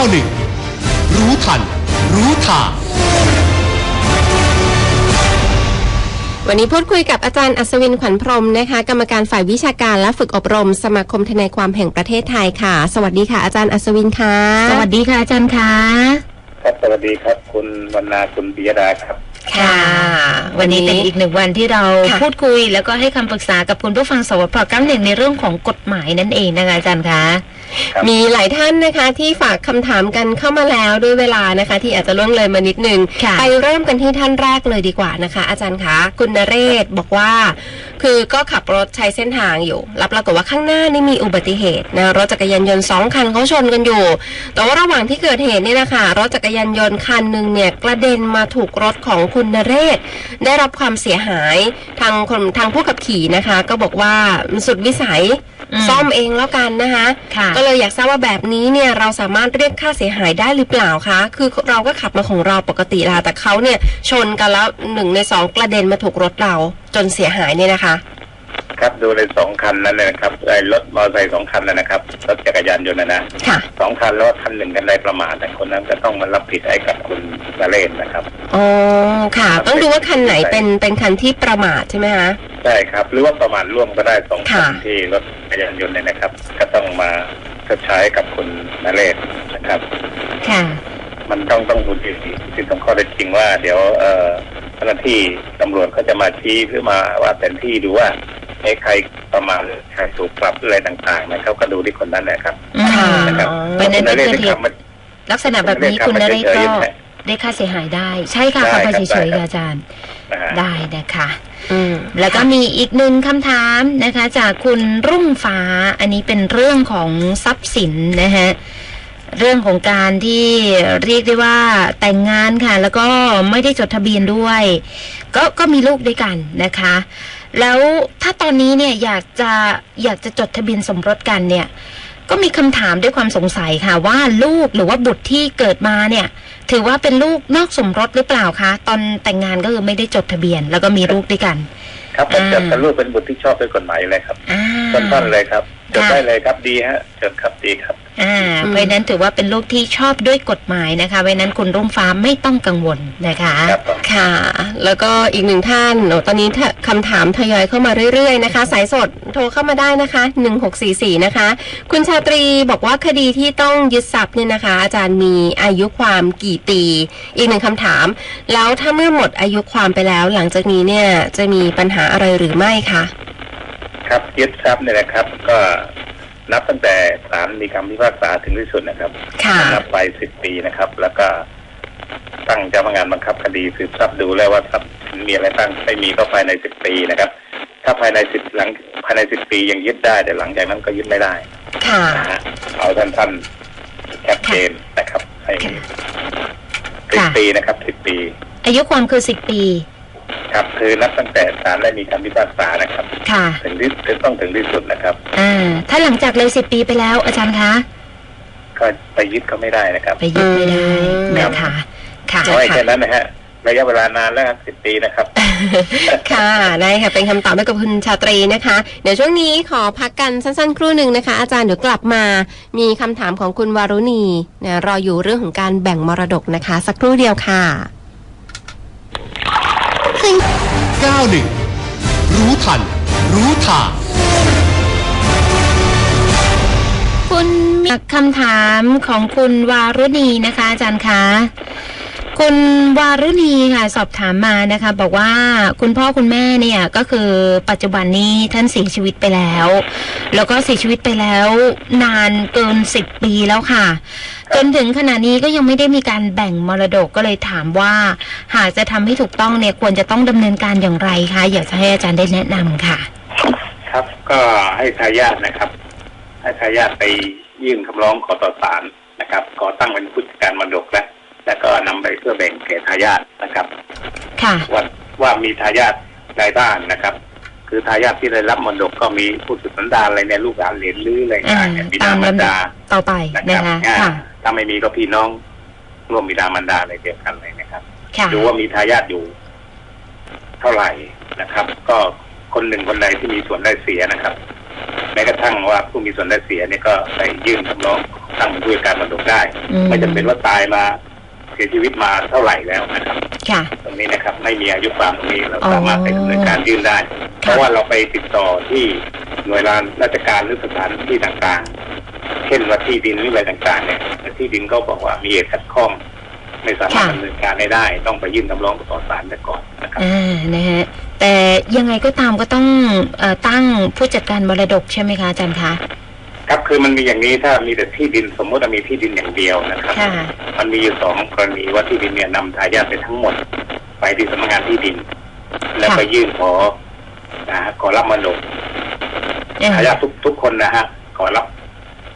91 รู้ทัน รู้ทางวันนี้พูดคุยกับอาจารย์อัศวินขวัญพรหมนะคะ กรรมการฝ่ายวิชาการและฝึกอบรม สมาคมทนายความแห่งประเทศไทยค่ะ สวัสดีค่ะอาจารย์อัศวินค่ะ สวัสดีค่ะอาจารย์คะครับสวัสดีครับ คุณวรรณาคุณปิยดาครับ ค่ะ วันนี้เป็นอีกหนึ่งวันที่เราค่ะพูดคุย แล้วก็ให้คำปรึกษากับคุณผู้ฟังสวพก้าหนึ่งในเรื่องของกฎหมายนั่นเองนะคะอาจารย์คะครับ มีหลายท่านนะคะที่ฝากคำถามกันเข้ามาแล้วด้วยเวลานะคะ ที่อาจจะล่วงเลยมานิดนึงค่ะไปเริ่มกันที่ท่านแรกเลยดีกว่านะคะ อาจารย์คะคุณนเรศบอกว่า คือก็ขับรถใช้เส้นทางอยู่แล้วปรากฏว่าข้างหน้านี่มีอุบัติเหตุนะรถจักรยานยนต์สองคันเขาชนกันอยู่ แต่ว่าระหว่างที่เกิดเหตุเนี่ยนะคะรถจักรยานยนต์คันหนึ่งเนี่ยกระเด็นมาถูกรถของคุณนเรศ ได้รับความเสียหายทางคนทางผู้ขับขี่นะคะ ก็บอกว่ามันสุดวิสัยอืมซ่อมเองแล้วกันนะคะค่ะก็เลยอยากทราบว่าแบบนี้เนี่ยเราสามารถเรียกค่าเสียหายได้หรือเปล่าคะ คือเราก็ขับมาของเราปกติแหละแต่เขาเนี่ยชนกันแล้วหนึ่งในสองกระเด็นมาถูกรถเราจนเสียหายเนี่ยนะคะ ครับดูในสองคันนั้นเลยนะครับไอ้รถมอเตอร์ไซค์สองคันนะนะครับรถจักรยานยนต์นะนะค่ะ สองคันแล้วคันหนึ่งกันได้ประมาทแต่คนนั้นก็ต้องมารับผิดให้กับคุณนเรศนะครับ อ๋อค่ะ ต้องดูว่าคันไหนเป็นเป็นคันที่ประมาทใช่ไหมคะ ใช่ครับ หรือว่าประมาทร่วมก็ได้สองคันค่ะ ที่รถจักรยานยนต์เนี่ยนะครับ ก็ต้องมา ชดใช้กับคุณนเรศนะครับ ค่ะ มันต้องต้องดูที่ที่ต้องข้อเท็จจริงว่า เดี๋ยวเอ่อเจ้าหน้าที่ตำรวจเขาจะมาชี้หรือมาว่าแผนที่ดูว่าเอ้ใครประมาทหรือใครถูกปรับหรืออะไรต่างๆนะครับก็ดูที่คนนั้นนะครับค่ะนะครับเป็นในคุณนเรศที่เกิดเหตุที่ขับมาลักษณะแบบนี้คุณนเรศก็เฉยๆนะได้ค่าเสียหายได้ ใช่ค่ะได้ขับไปครับเฉยๆได้ครับค่ะอาจารย์นะฮะได้นะคะอืม แล้วก็มีอีกหนึ่งคำถามนะคะ จากคุณรุ่งฟ้าอันนี้เป็นเรื่องของทรัพย์สินนะฮะเรื่องของการที่เรียกได้ว่าแต่งงานค่ะ แล้วก็ไม่ได้จดทะเบียนด้วย ก็ก็มีลูกด้วยกันนะคะ แล้วถ้าตอนนี้เนี่ยอยากจะอยากจะจดทะเบียนสมรสกันเนี่ย ก็มีคำถามด้วยความสงสัยค่ะ ว่าลูกหรือว่าบุตรที่เกิดมาเนี่ย ถือว่าเป็นลูกนอกสมรสหรือเปล่าคะ ตอนแต่งงานก็คือไม่ได้จดทะเบียน แล้วก็มีลูกด้วยกัน ครับผมอ่าจดกับลูกเป็นบุตรที่ชอบด้วยกฎหมายเลยครับ อ่า ต้นๆเลยครับจดค่ะได้เลยครับดีฮะจดครับดีครับอ่าอืมเพราะฉะนั้นถือว่าเป็นลูกที่ชอบด้วยกฎหมายนะคะเพราะฉะนั้นคุณรุ่งฟ้าไม่ต้องกังวลนะคะครับผมค่ะ แล้วก็อีกหนึ่งท่านโอ้ตอนนี้ถ้าคำถามทยอยเข้ามาเรื่อยๆนะคะ สายสดโทรเข้ามาได้นะคะ 1644 นะคะ คุณชาตรีบอกว่าคดีที่ต้องยึดทรัพย์เนี่ยนะคะ อาจารย์มีอายุความกี่ปี อีกหนึ่งคำถาม แล้วถ้าเมื่อหมดอายุความไปแล้ว หลังจากนี้เนี่ยจะมีปัญหาอะไรหรือไม่คะครับ ยึดทรัพย์เนี่ยนะครับ ก็นับตั้งแต่ศาลมีคำพิพากษาถึงที่สุดนะครับค่ะนับไปสิบปีนะครับ แล้วก็ตั้งเจ้าพนักงานบังคับคดีสืบทรัพย์ดูแล้วว่าทรัพย์สินมีอะไรบ้างไม่มีก็ภายในสิบปีนะครับ ถ้าภายในสิบหลังภายในสิบปียังยึดได้ แต่หลังจากนั้นก็ยึดไม่ได้ค่ะนะฮะเอาท่านๆชัดเจนนะครับให้สิบค่ะปีนะครับสิบปี อายุความคือสิบปี ครับคือนับตั้งแต่ศาลได้มีคำพิพากษานะครับ ค่ะ ถึงที่ถึงต้องถึงที่สุดนะครับ อ่า ถ้าหลังจากเลยสิบปีไปแล้วอาจารย์คะ ก็ไปยึดก็ไม่ได้นะครับ ไปยึดไม่ได้อืมนะคะ ค่ะเพราะไอ้แค่นั้นนะฮะระยะเวลานานแล้วครับสิบปีนะครับ ค่ะได้ค่ะ เป็นคำตอบให้กับคุณชาตรีนะคะ เดี๋ยวช่วงนี้ขอพักกันสั้นๆ ครู่หนึ่งนะคะ อาจารย์เดี๋ยวกลับมา มีคำถามของคุณวารุณีนะรออยู่เรื่องของการแบ่งมรดกนะคะ สักครู่เดียวค่ะ 91 รู้ทัน รู้ทางคุณมีคำถามของคุณวารุณีนะคะอาจารย์คะ คุณวารุณีค่ะสอบถามมานะคะ บอกว่าคุณพ่อคุณแม่เนี่ยก็คือปัจจุบันนี้ท่านเสียชีวิตไปแล้ว แล้วก็เสียชีวิตไปแล้ว นานเกินสิบปีแล้วค่ะ จนถึงขณะนี้ก็ยังไม่ได้มีการแบ่งมรดกก็เลยถามว่า หากจะทำให้ถูกต้องเนี่ยควรจะต้องดำเนินการอย่างไรคะอยากจะให้อาจารย์ได้แนะนำค่ะ ครับก็ให้ทายาทนะครับ ให้ทายาทไปยื่นคำร้องขอต่อศาลนะครับ ขอตั้งเป็นผู้จัดการมรดกแล้ว แล้วก็นำไปเพื่อแบ่งแก่ทายาทนะครับ ค่ะว่าว่ามีทายาทใดบ้างนะครับ คือทายาทที่ได้รับมรดกก็มีผู้สืบสันดานอะไรเนี่ยลูกหลานเหลนหรืออะไรอ่าต่างๆเนี่ยบิตาดามมารลำดัดาบต่อไปนะนะครับคะอ่าค่ะถ้าไม่มีก็พี่น้องร่วมบิดามารดาอะไรเดียวกันเลยนะครับค่ะดูว่ามีทายาทอยู่ เท่าไหร่นะครับ ก็คนหนึ่งคนใดที่มีส่วนได้เสียนะครับแม้กระทั่งว่าผู้มีส่วนได้เสียเนี่ยก็ไปยื่นคำร้องตั้งเป็นผู้จัดการมรดกได้อืมไม่จำเป็นว่าตายมาเสียชีวิตมาเท่าไหร่แล้วนะครับ ค่ะ ตรงนี้นะครับไม่มีอายุความตรงนี้เราอ๋อสามารถไปดำเนินการยื่นได้ เพราะว่าเราไปติดต่อที่หน่วยงานราชการหรือสถานที่ต่างๆ เช่นว่าที่ดินหรืออะไรต่างๆเนี่ยแต่ที่ดินก็บอกว่ามีเหตุขัดข้องไม่สามารถค่ะดำเนินการได้ได้ ต้องไปยื่นคำร้องต่อศาลไปก่อนนะครับอ่านะฮะแต่ยังไงก็ตามก็ต้องเออตั้งผู้จัดการมรดกใช่ไหมคะอาจารย์คะ ครับคือมันมีอย่างนี้ถ้ามีแต่ที่ดินสมมติว่ามีที่ดินอย่างเดียวนะครับ ค่ะ มันมีอยู่สองกรณีว่าที่ดินเนี่ยนำทายาทไปทั้งหมด ไปที่สำนักงานที่ดิน แล้วค่ะไปยื่นขอนะฮะขอรับมรดกเอ่อทายาททุกทุกคนนะฮะขอรับ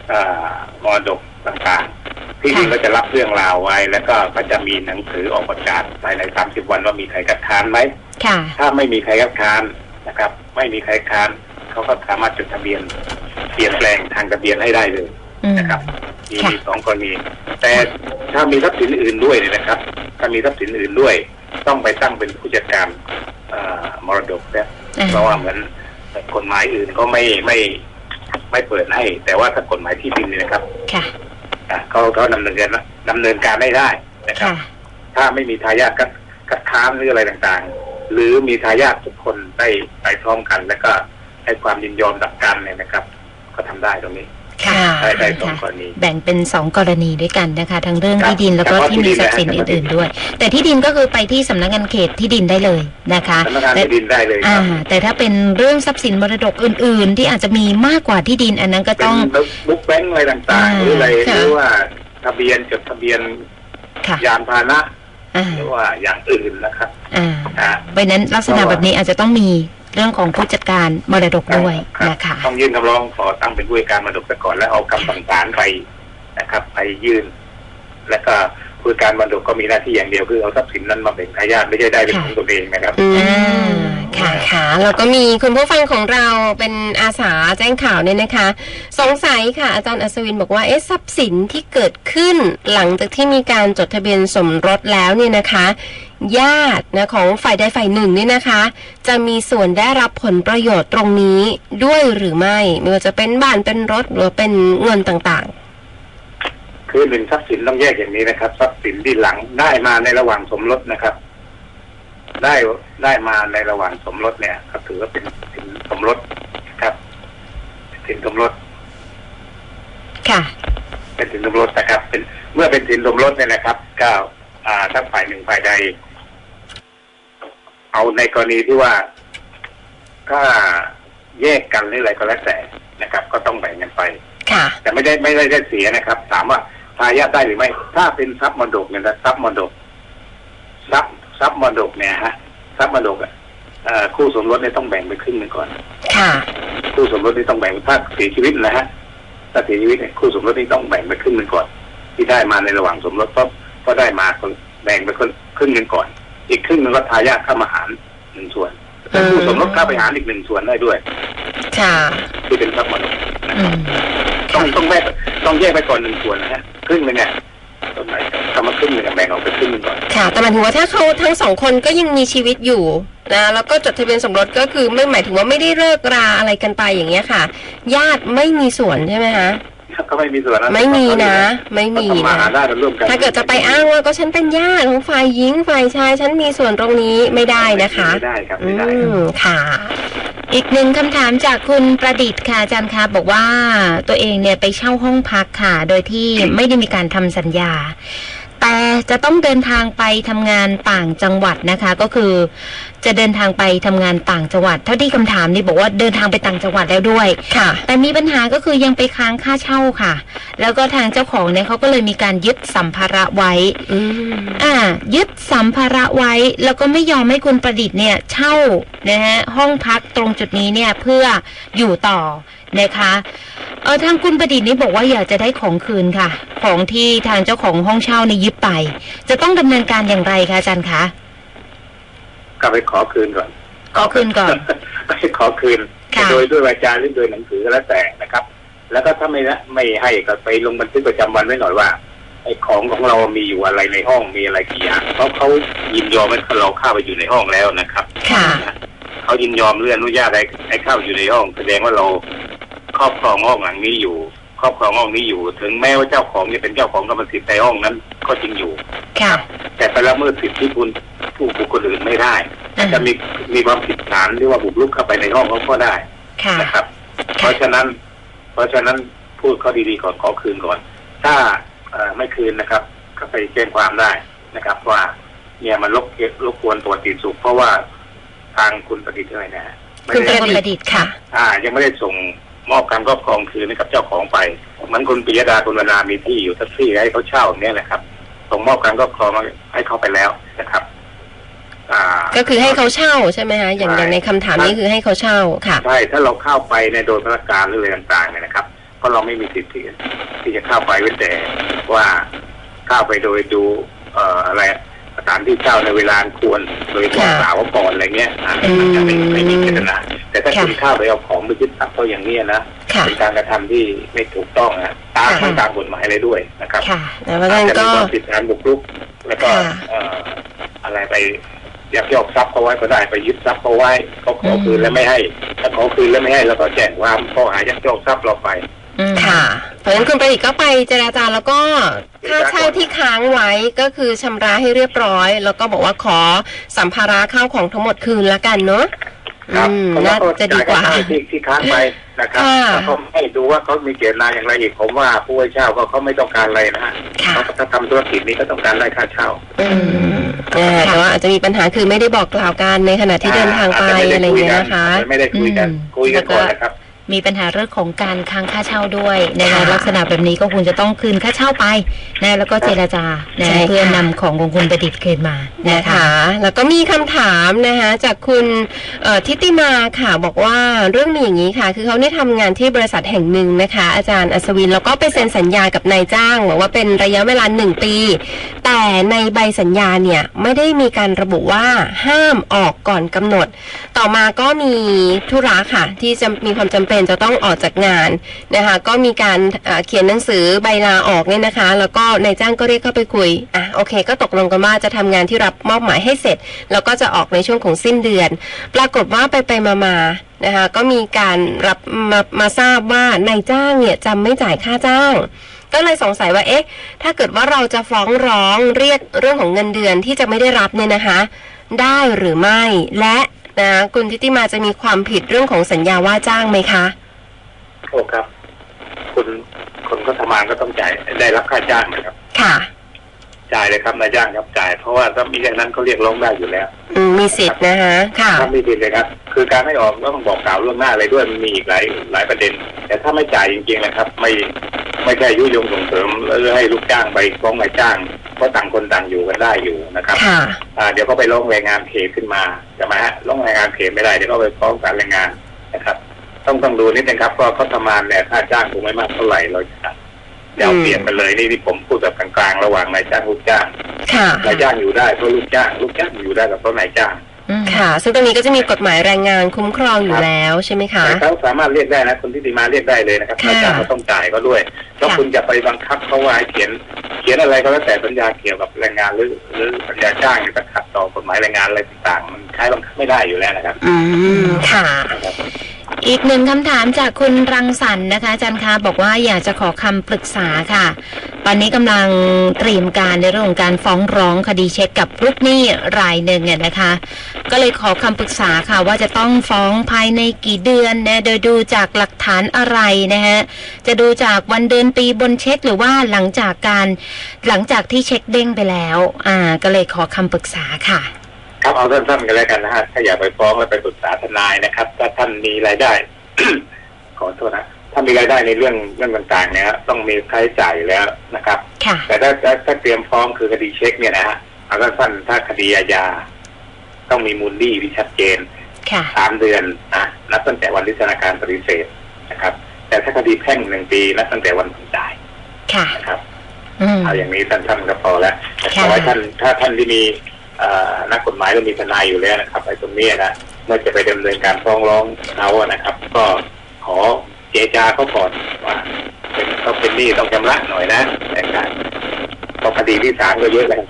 เอ่อมรดกต่างๆ ที่ดินค่ะ ก็จะรับเรื่องราวไว้ แล้วก็ก็จะมีหนังสือออกประกาศภายใน30วันว่ามีใครคัดค้านไหม ค่ะ ถ้าไม่มีใครคัดค้านนะครับ ไม่มีใครค้านเขาก็สามารถจดทะเบียน เปลี่ยนแปลงทางทะเบียนให้ได้เลยอืมนะครับมีค่ะมีสองกรณี แต่ถ้ามีทรัพย์สินอื่นด้วยเนี่ยนะครับ ถ้ามีทรัพย์สินอื่นด้วย ต้องไปตั้งเป็นผู้จัดการเอ่อมรดกเนี่ยอ่าเพราะว่าเหมือนกฎหมายอื่นก็ไม่ไม่ไม่เปิดให้ แต่ว่าถ้ากฎหมายที่ดินเนี่ยนะครับค่ะอะเขาเขาดำเนินการดำเนินการได้ได้นะครับค่ะถ้าไม่มีทายาทคัดคัดค้านหรืออะไรต่างๆ หรือมีทายาททุกคนได้ไปพร้อมกัน แล้วก็ให้ความยินยอมดักกันเนี่ยนะครับ ก็ทำได้ตรงนี้ค่ะได้ได้สองค่ะกรณีแบ่งเป็นสองกรณีด้วยกันนะคะ ทั้งเรื่องครับที่ดินแล้วก็เฉพาะที่มีทรัพย์สินที่ดินนะอื่น ๆด้วย แต่ที่ดินก็คือไปที่สำนักงานเขตที่ดินได้เลยนะคะสำนักงานแต่ที่ดินได้เลยคอ่ารับแต่ถ้าเป็นเรื่องทรัพย์สินมรดกอื่น ๆ ที่อาจจะมีมากกว่าที่ดิน อันนั้นก็เป็นต้องบุ๊กแบงค์อะไรต่างอ่าๆหรืออะไรค่ะหรือว่าทะเบียนจดทะเบียนค่ะยานพาหนะอ่าหรือว่าอย่างอื่นนะครับอ่าอ่าเพราะฉะนั้นลักษณะแบบนี้อาจจะต้องมี เรื่องของผู้จัดการมรดกด้วยรับนะคะต้องยื่นคำร้องขอตั้งเป็นผู้จัดการมรดกไปก่อนแล้วเอาคำสั่งศาลไปนะครับ ไปยื่น แล้วก็ผู้จัดการมรดกก็มีหน้าที่อย่างเดียวคือเอาทรัพย์สินนั้นมาแบ่งทายาทไม่ใช่ได้เป็นของตัวเองนะครับอือ่ามค่ะค่ะแล้วก็มีคุณผู้ฟังของเราเป็นอาสาแจ้งข่าวเนี่ยนะคะ สงสัยค่ะ อาจารย์อัศวินบอกว่าเอ๊ะทรัพย์สินที่เกิดขึ้นหลังจากที่มีการจดทะเบียนสมรสแล้วเนี่ยนะคะ ญาตินะของฝ่ายใดฝ่ายหนึ่งเนี่ยนะคะ จะมีส่วนได้รับผลประโยชน์ตรงนี้ด้วยหรือไม่ไม่ว่าจะเป็นบ้านเป็นรถหรือเป็นเงินต่างคือหนึ่งทรัพย์สินต้องแยกอย่างนี้นะครับ ทรัพย์สินที่หลังได้มาในระหว่างสมรสนะครับ ได้ได้มาในระหว่างสมรสเนี่ยก็ถือว่าเป็นสินสมรสครับเป็นสินสมรสค่ะ เป็นสินสมรสนะครับ เป็นเมื่อเป็นสินสมรสเนี่ยนะครับก็อ่าถ้าฝ่ายหนึ่งฝ่ายใด เอาในกรณีที่ว่าถ้าแยกกันหรืออะไรก็แล้วแต่นะครับ ก็ต้องแบ่งกันไปๆค่ะ แต่ไม่ได้ไม่ได้ได้เสียนะครับ ถามว่าทายาทได้หรือไม่ ถ้าเป็นทรัพย์มรดกเนี่ยนะทรัพย์มรดกทรัพย์ทรัพย์มรดกเนี่ยฮะทรัพย์มรดกอะเอ่อคู่สมรสเนี่ยต้องแบ่งไปครึ่งหนึ่งก่อน ค่ะ คู่สมรสนี่ต้องแบ่งถ้าเสียชีวิตนะฮะถ้าเสียชีวิตเนี่ยคู่สมรสนี่ต้องแบ่งไปครึ่งหนึ่งก่อน ที่ได้มาในระหว่างสมรสเพราะเพราะได้มาคนแบ่งไปคนครึ่งหนึ่งก่อน อีกครึ่งหนึ่งก็ทายาทเข้ามาหารหนึ่งส่วนแต่คู่สมรสเข้าไปหารอีกหนึ่งส่วนได้ด้วยค่ะที่เป็นทรัพย์มรดกนะอืครับมต้องต้องแยกต้องแยกไปก่อนหนึ่งส่วนนะฮะครึ่งหนึงเนี่ยต้นไม้ทำมาครึ่งหนึ่งแบ่งออกไปครึ่งหนึงก่อนค่ะแต่หมายถึงว่าถ้าเขาทั้งสองคนก็ยังมีชีวิตอยู่นะแล้วก็จดทะเบียนสมรสก็คือไม่หมายถึงว่าไม่ได้เลิกราอะไรกันไปอย่างเงี้ยค่ะ ญาติไม่มีส่วนใช่ไหมคะ ก็ไม่มีส่วนนะไม่มีนะ ไม่มีทำมานะหาได้กันร่วมกันถ้าเกิดจะไปอ้างว่าก็ฉันเป็นญาติของฝ่ายหญิงฝ่ายชาย ฉันมีส่วนตรงนี้ไม่ได้นะคะไม่ได้ครับอืไม่ได้ครับมค่ะอีกหนึ่งคำถามจากคุณประดิษฐ์ค่ะอาจารย์คะบอกว่าตัวเองเนี่ยไปเช่าห้องพักค่ะ โดยที่ไม่ได้มีการทำสัญญา แต่จะต้องเดินทางไปทำงานต่างจังหวัดนะคะ ก็คือ จะเดินทางไปทำงานต่างจังหวัด เท่าที่คำถามนี่บอกว่าเดินทางไปต่างจังหวัดแล้วด้วยค่ะ แต่มีปัญหาก็คือยังไปค้างค่าเช่าค่ะ แล้วก็ทางเจ้าของเนี่ยเขาก็เลยมีการยึดสัมภาระไว้อืมอ่า ยึดสัมภาระไว้ แล้วก็ไม่ยอมให้คุณประดิษฐ์เนี่ย เช่านะฮะห้องพักตรงจุดนี้เนี่ยเพื่ออยู่ต่อ นะคะเออทางคุณประดิษฐ์นี่บอกว่าอยากจะได้ของคืนค่ะ ของที่ทางเจ้าของห้องเช่าเนี่ยยึดไป จะต้องดำเนินการอย่างไรคะอาจารย์คะก็ไปขอคืนก่อน ขอคืนก่อนไปขอคืนค่ะโดยด้วยวาจาหรือโดยหนังสือก็แล้วแต่นะครับ แล้วก็ถ้าไม่ละไม่ให้ก็ไปลงบันทึกประจำวันไว้หน่อยว่าไอ้ของของเรามีอยู่อะไรในห้องมีอะไรกี่อย่างเพราะเขายินยอมให้เราเข้าไปอยู่ในห้องแล้วนะครับ ค่ะเขายินยอมเลื่อนอนุญาตให้ให้เข้าอยู่ในห้อง แสดงว่าเราค รอบครองห้องหลังนี้อยู่คครอบครองห้องนี้อยู่ ถึงแม้ว่าเจ้าของจะเป็นเจ้าของกรรมสิทธิ์ในห้องนั้นก็จริงอยู่ค่ะแต่ไปละเมิดสิทธิคุณผู้บุคคลอื่นไม่ได้อ่าจะมีมีความผิดฐานที่ว่าบุกรุกเข้าไปในห้องเขาก็ได้ค่ะนะครับ เพราะฉะนั้น เพราะฉะนั้นพูดข้อดีๆก่อนขอคืนก่อน ถ้าเอ่อไม่คืนนะครับ ก็ไปแจ้งความได้นะครับ ว่าเนี่ยมันรบรบกวนตัวติดสุขเพราะว่าทางคุณประดิษฐ์อะไรนะฮะไม่คุณได้ประดิษฐ์ประดิษฐ์ค่ะ อ่า ยังไม่ได้ส่ง มอบการครอบครองคืนให้กับเจ้าของไปเหมันคุณปิยดาคุณวนามีที่อยู่ทักที่ให้เขาเช่าเนี่ยแหละครับส่งมอบการครอบครองให้เขาไปแล้วนะครับอ่าก็คือให้เขาเช่าใช่ไหมคะอย่างใช่อย่างในคำถามนี้คือให้เขาเช่าค่ะใช่ถ้าเราเข้าไปในโดยพนักการหรืออะไรต่างๆเนี่ยนะครับเพราะเราไม่มีสิทธิ์ที่ที่จะเข้าไปเว้นแต่ว่าเข้าไปโดยดูเอ่ออะไรสถานที่เช่าในเวลาอันควรโดยบอกค่ะกล่าวว่าก่อนอะไรเงี้ยอ่าอืมมันจะไม่ไม่มีเจตนาแต่ ถ้าค่ะคุณเข้าไปเอาของไปยึดทรัพย์เขาอย่างเนี้ยนะค่ะเป็นการกระทำที่ไม่ถูกต้องนะตามค่ะตามกฎหมายเลยด้วยนะครับค่ะแล้วเพราะฉะนั้นอาจจะก็มีความผิดฐานบุกรุก แล้วก็ค่ะเอ่ออะไรไปยักยอกทรัพย์เขาไว้ก็ได้ไปยึดทรัพย์เขาไว้เขาขอคืนแล้วไม่ให้ ถ้าขอคืนแล้วไม่ให้เราก็แจ้งความข้อหายักยอกทรัพย์เราไปอืมค่ะเพราะฉะนั้นคุณประดิษฐ์ก็ไปเจราจาแล้วก็ค่าเช่าที่ค้างไว้ก็คือชำระให้เรียบร้อย แล้วก็บอกว่าขอสัมภาระข้าวของทั้งหมดคืนละกันเนาะ ครับอืมเพราะน่าว่าเขาจะดีกว่าจ่ยค่ที่ที่ค้างไปนะครับค่ะถ้าเขาให้ดูว่าเขามีเจตนาอย่างไรอีกผมว่าผู้ให้เช่าก็เขาไม่ต้องการอะไรนะฮะค่ะเขาถ้าทำธุรกิจนี้ก็ต้องการได้ค่าเช่าอืมเออแต่ว่าอาจจะมีปัญหาคือไม่ได้บอกกล่าวกันในขณะที่เดินทางไปจจม่ด้อะไรอย่างเงี้ยนะคะอาจจไม่ได้คุยกันอืมคุยกันก่อนนะครับ มีปัญหาเรื่องของการค้างค่าเช่าด้วยในค่ะลักษณะแบบนี้ก็ควรจะต้องคืนค่าเช่าไปนะแล้วก็เจรจาใช่นะค่ะเพื่อนำของของคุณประดิษฐ์คืนมานะนะคะคะ แล้วก็มีคำถามนะคะจากคุณเอ่อทิติมาค่ะบอกว่าเรื่องมีอย่างนี้ค่ะ คือเขาได้ทำงานที่บริษัทแห่งหนึ่งนะคะ อาจารย์อัศวินแล้วก็ไปเซ็นสัญญากับนายจ้างบอกว่าเป็นระยะเวลาหนึ่งปี แต่ในใบสัญญาเนี่ยไม่ได้มีการระบุว่าห้ามออกก่อนกำหนด ต่อมาก็มีธุระค่ะที่จะมีความจำเป็นจะต้องออกจากงานนะคะก็มีการเขียนหนังสือใบลาออกเนี่ยนะคะ แล้วก็นายจ้างก็เรียกเข้าไปคุยอะโอเค ก็ตกลงกันว่าจะทำงานที่รับมอบหมายให้เสร็จ แล้วก็จะออกในช่วงของสิ้นเดือน ปรากฏว่าไปไปมามานะคะก็มีการรับมามาทราบว่านายจ้างเนี่ยจำไม่จ่ายค่าจ้างก็เลยสงสัยว่าเอ๊ะ ถ้าเกิดว่าเราจะฟ้องร้องเรียกเรื่องของเงินเดือนที่จะไม่ได้รับเนี่ยนะคะ ได้หรือไม่ และ นะคุณทิติมาจะมีความผิดเรื่องของสัญญาว่าจ้างไหมคะโอ้ครับ คุณคนก็ทำงานก็ต้องจ่ายได้รับค่าจ้างนะครับ ค่ะจ่ายเลยครับนายจ้างครับจ่ายเพราะว่าถ้ามีอย่างนั้นเขาเรียกร้องได้อยู่แล้วอืมมีสิทธิ์นะคะค่ะถ้าไม่ผิดเลยครับ คือการให้ออกต้องบอกกล่าวล่วงหน้าอะไรด้วยมันมีอีกหลายหลายประเด็น แต่ถ้าไม่จ่ายจริงๆนะครับ ไม่ไม่ใช่ยุยงส่งเสริมแล้วให้ลูกจ้างไปฟ้องนายจ้าง เพราะต่างคนต่างอยู่กันได้อยู่นะครับค่ะอ่าเดี๋ยวก็ไปร้องแรงงานเขตขึ้นมา ใช่ไหมฮะร้องแรงงานเขตไม่ได้เดี๋ยวก็ไปฟ้องศาลแรงงานนะครับ ต้องต้องดูนิดนึงครับเพราะเขาทำงานเนี่ยค่าจ้างคงไม่มากเท่าไหร่เราจะจะเอาอืมเปรียบไปเลยนี่ที่ผมพูดแบบกลางๆระหว่างนายจ้างลูกจ้างค่ะนายจ้างอยู่ได้เพราะลูกจ้าง ลูกจ้างอยู่ได้กับเพราะนายจ้างอืมค่ะ ซึ่งตรงนี้ก็จะมีกฎหมายแรงงานคุ้มครองอยู่แล้วใช่ไหมคะแต่เขาสามารถเรียกได้นะคนที่ดีมาเรียกได้เลยนะครับค่ะนายจ้างก็ต้องจ่ายเขาด้วยเพราะค่ะคุณจะไปบังคับเขาว่าให้เขียน เขียนอะไรก็แล้วแต่สัญญาเกี่ยวกับแรงงานหรือหรือสัญญาจ้างเนี่ยก็ขัด ต่อกฎหมายแรงงานอะไรต่างๆ มันใช้บังคับไม่ได้อยู่แล้วนะครับ อืมค่ะ นะครับ อีกหนึ่งคำถามจากคุณรังสรรค์นะคะอาจารย์คะบอกว่าอยากจะขอคำปรึกษาค่ะ ตอนนี้กำลังเตรียมการในเรื่องของการฟ้องร้องคดีเช็คกับลูกหนี้รายหนึ่งเนี่ยนะคะ ก็เลยขอคำปรึกษาค่ะ ว่าจะต้องฟ้องภายในกี่เดือนนะโดยดูจากหลักฐานอะไรนะฮะจะดูจากวันเดือนปีบนเช็คหรือว่าหลังจากการหลังจากที่เช็คเด้งไปแล้ว อ่า ก็เลยขอคำปรึกษาค่ะ ครับเอาสั้นๆกันแล้วกันนะฮะถ้าอยากไปฟ้องแล้วไปปรึกษาทนายนะครับ ถ้าท่านมีรายได้ ขอโทษนะถ้ามีรายได้ในเรื่องเรื่องต่างๆ เนี่ยต้องมีค่าใช้จ่ายอยู่แล้วนะครับค่ะแต่ถ้าถ้าถ้าเตรียมฟ้องคือคดีเช็คเนี่ยนะฮะเอาสั้นๆถ้าคดีอาญาต้องมีมูลลี่ที่ชัดเจนค่ะสามเดือนนะนับตั้งแต่วันที่ธนาคารปฏิเสธนะครับ แต่ถ้าคดีแพ่งหนึ่งปีนับตั้งแต่วันผ่อนจ่ายค่ะนะครับอืมเอาอย่างนี้ท่านๆก็พอแล้วแต่ขค่ะอให้ท่านถ้าท่านที่มีเอ่อ นักกฎหมายหรือมีทนายอยู่แล้วนะครับไอ้ตรงนี้นะเมื่อจะไปดำเนินการฟ้องร้องเขาอะนะครับ ก็ขอเจรจาเขาก่อนว่าเป็นเขาเป็นหนี้ต้องชำระหน่อยนะแต่การเพราะคดีที่ศาลก็เยอะแล้ว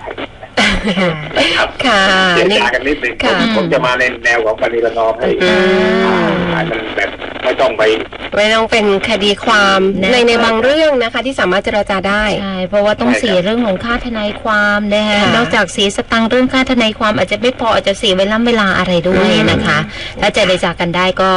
นะครับค่ะเจรนี่จากันนิดนึงค่ะผมผมจะมาในแนวของปณิรนอมให้อื มอ่ามันแบบไม่ต้องไปไม่ต้องเป็นคดีความนะ ในในบางเรื่องนะคะ ที่สามารถเจรจาได้ ใช่เพราะว่าต้องใช่ครับเสียเรื่องของค่าทนายความนะฮะค่ะนอกจากเสียสตังค์เรื่องค่าทนายความอาจจะไม่พออาจจะเสียเวลาเวลาอะไรด้วยอืมนะคะ ถ้าเจรจากันได้ก็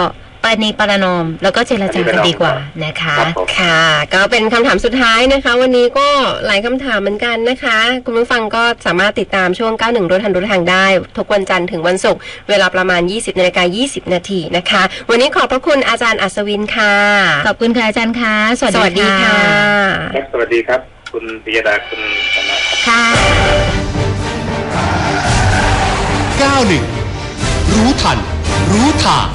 ปณีประนอม แล้วก็เจรจากันดีกว่านะคะครับผมค่ะ ก็เป็นคำถามสุดท้ายนะคะ วันนี้ก็หลายคำถามเหมือนกันนะคะ คุณผู้ฟังก็สามารถติดตามช่วง 91รถทันรถทางได้ ทุกวันจันทร์ถึงวันศุกร์เวลาประมาณ 20นาฬิกา20 นาทีนะคะ วันนี้ขอบพระคุณอาจารย์อัศวินค่ะ ขอบคุณค่ะอาจารย์คะสวัสสวัสดีดีค่ะครับสวัสดีครับ คุณปิยดาคุณธนาครับค่ะ91 รู้ทัน รู้ทาง